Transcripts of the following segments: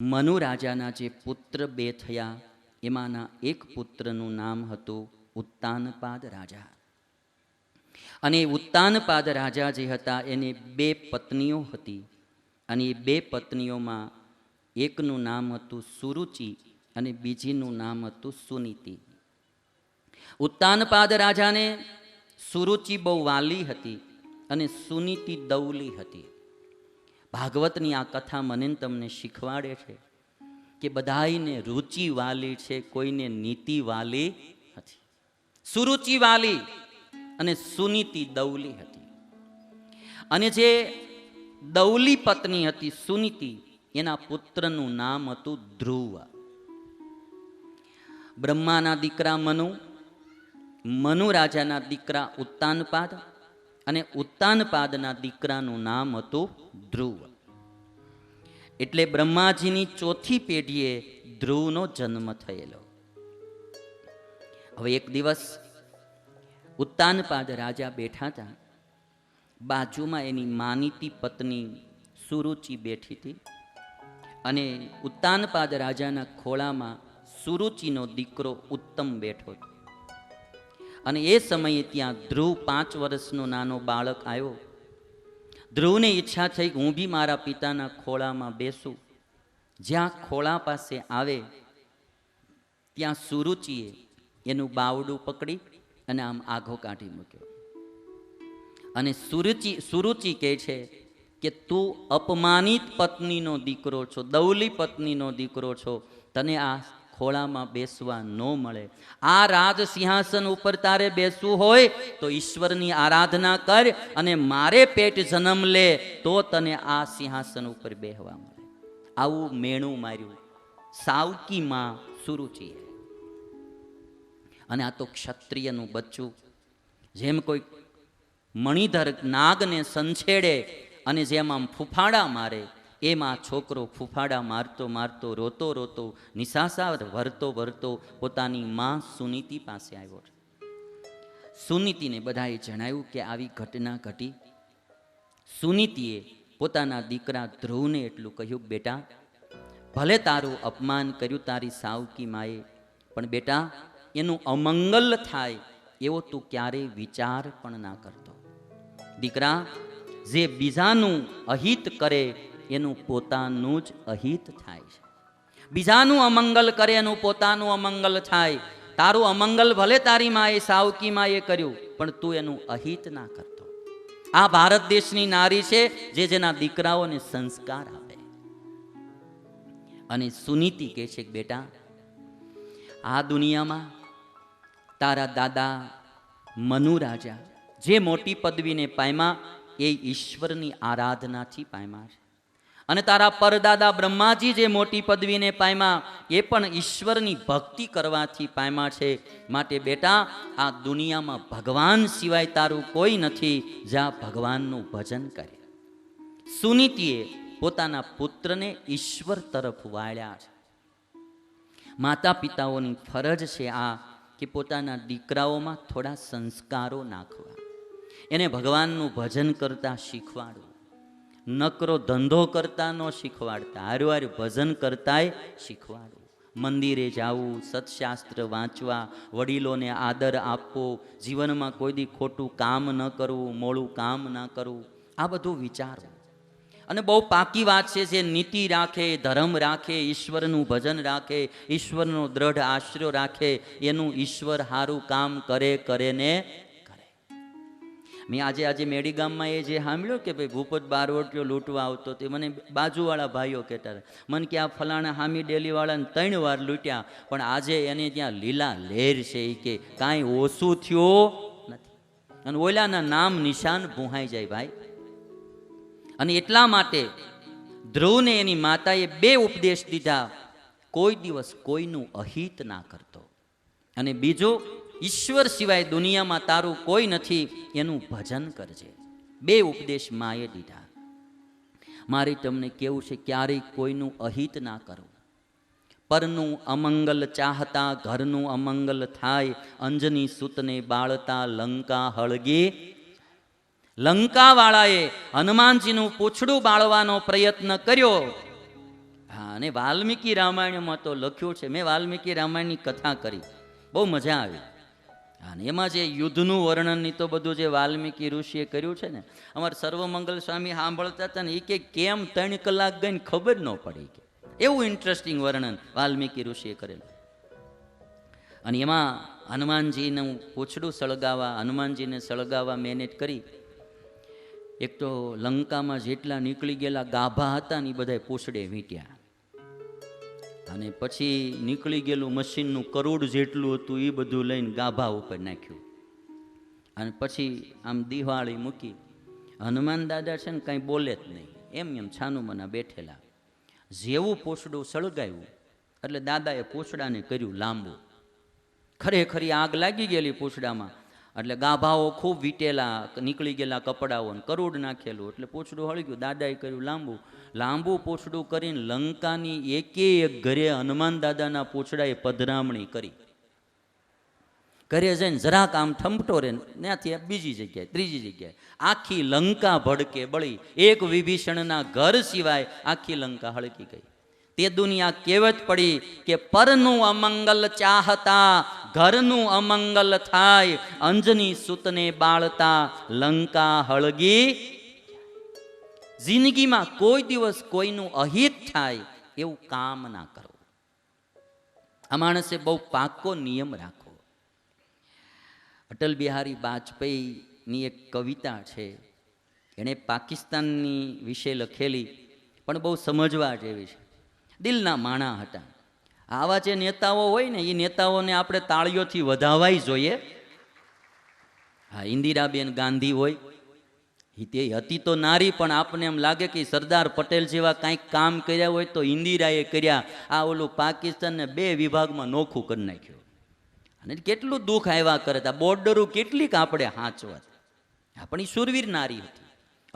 મનુ રાજાના જે પુત્ર બે થયા, એમાંના એક પુત્રનું નામ હતું ઉત્તાનપાદ રાજા. અને ઉત્તાનપાદ રાજા જે હતા, એને બે પત્નીઓ હતી. અને એ બે પત્નીઓમાં એકનું નામ હતું સુરુચિ અને બીજીનું નામ હતું સુનીતિ. ઉત્તાનપાદ રાજાને સુરુચિ બહુ વાલી હતી અને સુનીતિ દૌલી હતી. ભાગવતની આ કથા મને તમને શીખવાડે છે કે બધાઈને રુચિ વાલી છે, કોઈને નીતિ વાલી નથી. સુરુચિ વાલી અને સુનીતિ દૌલી હતી. અને જે દૌલી પત્ની હતી સુનીતિ, એના પુત્રનું નામ હતું ધ્રુવ. બ્રહ્માના દીકરા મનુ મનુ રાજાના દીકરા ઉત્તાનપાદ અને ઉત્તાનપાદના દીકરાનું નામ હતું ધ્રુવ. એટલે બ્રહ્માજીની ચોથી પેઢીએ ધ્રુવનો જન્મ થયેલો. હવે એક દિવસ ઉત્તાનપાદ રાજા બેઠા હતા. બાજુમાં એની માનીતી પત્ની સુરુચિ બેઠી હતી અને ઉત્તાનપાદ રાજાના ખોળામાં સુરુચિનો દીકરો ઉત્તમ બેઠો હતો. અને એ સમયે ત્યાં ધ્રુવ પાંચ વર્ષનો નાનો બાળક આવ્યો. ધ્રુવને ઈચ્છા થઈ હું બી મારા પિતાના ખોળામાં બેસું. જ્યાં ખોળા પાસે આવે, ત્યાં સુરુચિએ એનું બાવડું પકડી અને આમ આઘો કાઢી મૂક્યો. અને સુરુચિ સુરુચિ કહે છે કે, તું અપમાનિત પત્નીનો દીકરો છો દૌલી પત્નીનો દીકરો છો. તને આ ખોળામાં બેસવા ન મળે. આ રાજ સિંહાસન ઉપર તારે બેસવું હોય તો ઈશ્વરની આરાધના કર અને મારે પેટ જન્મ લે તો તને આ સિંહાસન ઉપર બેહવા મળે. આવું મેણું માર્યું. સાવકી માં સુરુચિએ અને આ તો ક્ષત્રિયનું બચ્ચું. જેમ કોઈ મણિધર નાગને સંછેડે અને જેમ આમ ફૂફાડા મારે એમાં છોકરો ફૂફાડા મારતો મારતો, રોતો રોતો, નિશાસા વરતો વરતો પોતાની માં સુનીતિ પાસે આવ્યો છે. સુનીતિને બધાએ જણાવ્યું કે આવી ઘટના ઘટી. સુનીતિએ પોતાના દીકરા ધ્રુવને એટલું કહ્યું, બેટા, ભલે તારું અપમાન કર્યું તારી સાવકી માએ, પણ બેટા, એનું અમંગલ થાય એવો તું ક્યારેય વિચાર પણ ના કરતો. દીકરા, જે બીજાનું અહિત કરે એનું પોતાનું જ અહિત થાય છે. બીજાનું અમંગલ કરે, એનું પોતાનું અમંગલ થાય. તારું અમંગલ ભલે તારી માએ સાવકી માએ કર્યું, પણ તું એનું અહિત ના કરતો. આ ભારત દેશની નારી છે, જે જેના દીકરાઓને સંસ્કાર આપે. અને સુનીતિ કહે છે કે, બેટા, આ દુનિયામાં તારા દાદા મનુ રાજા જે મોટી પદવીને પામ્યા એ ઈશ્વરની આરાધનાથી પામ્યા છે. અને તારા પરદાદા બ્રહ્માજી જે મોટી પદવીને પામ્યા એ પણ ઈશ્વરની ભક્તિ કરવાથી પામ્યા છે. માટે બેટા, આ દુનિયામાં ભગવાન સિવાય તારું કોઈ નથી જ્યાં ભગવાનનું ભજન કરે. સુનીતિએ પોતાના પુત્રને ઈશ્વર તરફ વાળ્યા છે. માતા પિતાઓની ફરજ છે આ કે પોતાના દીકરાઓમાં થોડા સંસ્કારો નાખવા. એને ભગવાનનું ભજન કરતા શીખવાડવું નકરો ધંધો કરતા ન શીખવાડતા. હારું હારું ભજન કરતાય શીખવાડવું મંદિરે જવું, સત્શાસ્ત્ર વાંચવા, વડીલોને આદર આપવો, જીવનમાં કોઈ દી ખોટું કામ ન કરવું, મોડું કામ ન કરવું, આ બધું વિચારવું અને બહુ પાકી વાત છે જે નીતિ રાખે, ધર્મ રાખે, ઈશ્વરનું ભજન રાખે, ઈશ્વરનો દ્રઢ આશ્રય રાખે, એનું ઈશ્વર સારું કામ કરે કરે ને મેં આજે આજે મેડી ગામમાં એ જે સાંભળ્યું કે ભાઈ ભૂપત બારવટીઓ લૂંટવા આવતો તે મને બાજુવાળા ભાઈઓ કહેતા હતા. મને કે આ ફલાણા હામી ડેલીવાળાને ત્રણ વાર લૂંટ્યા, પણ આજે એને ત્યાં લીલા લહેર છે એ કે કાંઈ ઓછું થયું નથી. અને ઓલાના નામ નિશાન ભૂહાઈ જાય ભાઈ. અને એટલા માટે ધ્રુવને એની માતાએ બે ઉપદેશ દીધા. કોઈ દિવસ કોઈનું અહિત ના કરતો. અને બીજો ઈશ્વર સિવાય દુનિયામાં તારું કોઈ નથી, એનું ભજન કરજે. બે ઉપદેશ માએ દીધા. મારે તમને કેવું છે, ક્યારેય કોઈનું અહિત ના કરવું. પરનું અમંગલ ચાહતા, ઘરનું અમંગલ થાય, અંજની સૂતને બાળતા, લંકા હળગે. લંકાવાળાએ હનુમાનજીનું પૂછડું બાળવાનો પ્રયત્ન કર્યો. હા, અને વાલ્મીકી રામાયણમાં તો લખ્યું છે, મેં વાલ્મીકી રામાયણની કથા કરી. બહુ મજા આવી. અને એમાં જે યુદ્ધનું વર્ણનની તો બધું જે વાલ્મીકી ઋષિએ કર્યું છે ને, અમારે સર્વમંગલ સ્વામી સાંભળતા હતા ને એ કે કેમ ત્રણ કલાક ગઈને ખબર ન પડી કે. એવું ઇન્ટરેસ્ટિંગ વર્ણન વાલ્મીકી ઋષિએ કરેલું. અને એમાં હનુમાનજીનું પૂછડું સળગાવવા હનુમાનજીને સળગાવા મેનેજ કરી. એક તો લંકામાં જેટલા નીકળી ગયેલા ગાભા હતા ને એ બધા પૂછડે વીંટ્યા. અને પછી નીકળી ગયેલું મશીનનું કરોડ જેટલું હતું એ બધું લઈને ગાભા ઉપર નાખ્યું. અને પછી આમ દિવાળી મૂકી. હનુમાન દાદા છે ને કાંઈ બોલે જ નહીં. એમ એમ છાનુમાના બેઠેલા. જેવું પોસડું સળગાવ્યું એટલે દાદાએ પોસડાને કર્યું લાંબુ. ખરેખરી આગ લાગી ગયેલી પૂછડામાં એટલે ગાભાઓ ખૂબ વીટેલા, નીકળી ગયેલા કપડાઓ કરોડ નાખેલું. એટલે પૂછડું હળી ગયું. દાદાએ કર્યું લાંબુ. લાંબુ પૂછડું કરીને લંકાની એકે એક ઘરે હનુમાન દાદાના પૂછડાએ પધરામણી કરી. ઘરે જઈને જરાક આમ ઠમટો રે, ત્યાંથી બીજી જગ્યાએ, ત્રીજી જગ્યાએ. આખી લંકા ભડકે બળી. એક વિભીષણના ઘર સિવાય આખી લંકા હળકી ગઈ. તે દુનિયા કહેવત પડી કે પરનું અમંગલ ચાહતા, ઘરનું અમંગલ થાય, અંજની સુતને બાળતા, લંકા હળગી જિંદગીમાં કોઈ દિવસ કોઈનું અહિત થાય એવું કામ ના કરો. આ માણસે બહુ પાકો નિયમ રાખો. અટલ બિહારી વાજપેયીની એક કવિતા છે. એણે પાકિસ્તાનની વિશે લખેલી, પણ બહુ સમજવા જેવી છે. દિલના માણા હતા. આવા જે નેતાઓ હોય ને એ નેતાઓને આપણે તાળીઓથી વધાવાય જોઈએ. હા, ઇન્દિરાબેન ગાંધી હોય. તે હતી તો નારી, પણ આપને એમ લાગે કે સરદાર પટેલ જેવા કાંઈક કામ કર્યા હોય તો ઇન્દિરાએ કર્યા. આ ઓલું પાકિસ્તાનને બે વિભાગમાં નોખું કરી નાખ્યું. અને કેટલું દુઃખ આવ્યા કરે હતા બોર્ડરો કેટલીક આપણે હાંચવા. આપણી સુરવીર નારી હતી.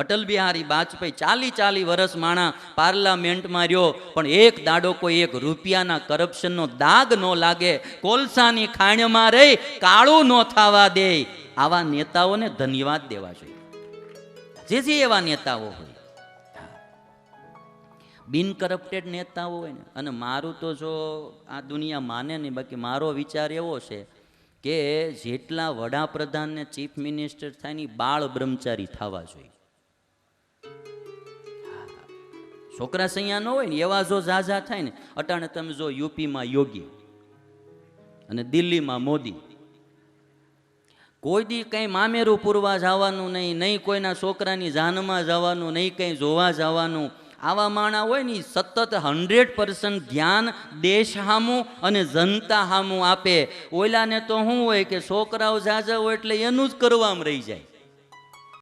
અટલ બિહારી વાજપેયી ચાલી ચાલી વર્ષ માણા પાર્લામેન્ટમાં રહ્યો, પણ એક દાડો કોઈ એક રૂપિયાના કરપ્શનનો દાગ ન લાગે, કોલસાની ખાણમાં રહી, કાળું ન થવા દે. આવા નેતાઓને ધન્યવાદ દેવા જોઈએ. જે જે એવા નેતાઓ હોય બિન કરપ્ટેડ નેતાઓ હોય ને, અને મારું તો જો આ દુનિયા માને નહીં, બાકી મારો વિચાર એવો છે કે જેટલા વડાપ્રધાનને ચીફ મિનિસ્ટર થાય ને બાળ બ્રહ્મચારી થવા જોઈએ. છોકરા સૈયા ન હોય ને, એવા જો ઝાઝા થાય ને, અટાણે તમે જો યુપીમાં યોગી અને દિલ્હીમાં મોદી. કોઈ દી કંઈ મામેરું પૂરવા જવાનું નહીં નહીં કોઈના છોકરાની જાનમાં જવાનું નહીં, કંઈ જોવા જવાનું. આવા માણા હોય ને સતત હંડ્રેડ પર્સન્ટ ધ્યાન દેશ હામું અને જનતા હામું આપે. ઓલાને તો શું હોય કે છોકરાઓ ઝાઝા હોય એટલે એનું જ કરવામાં રહી જાય.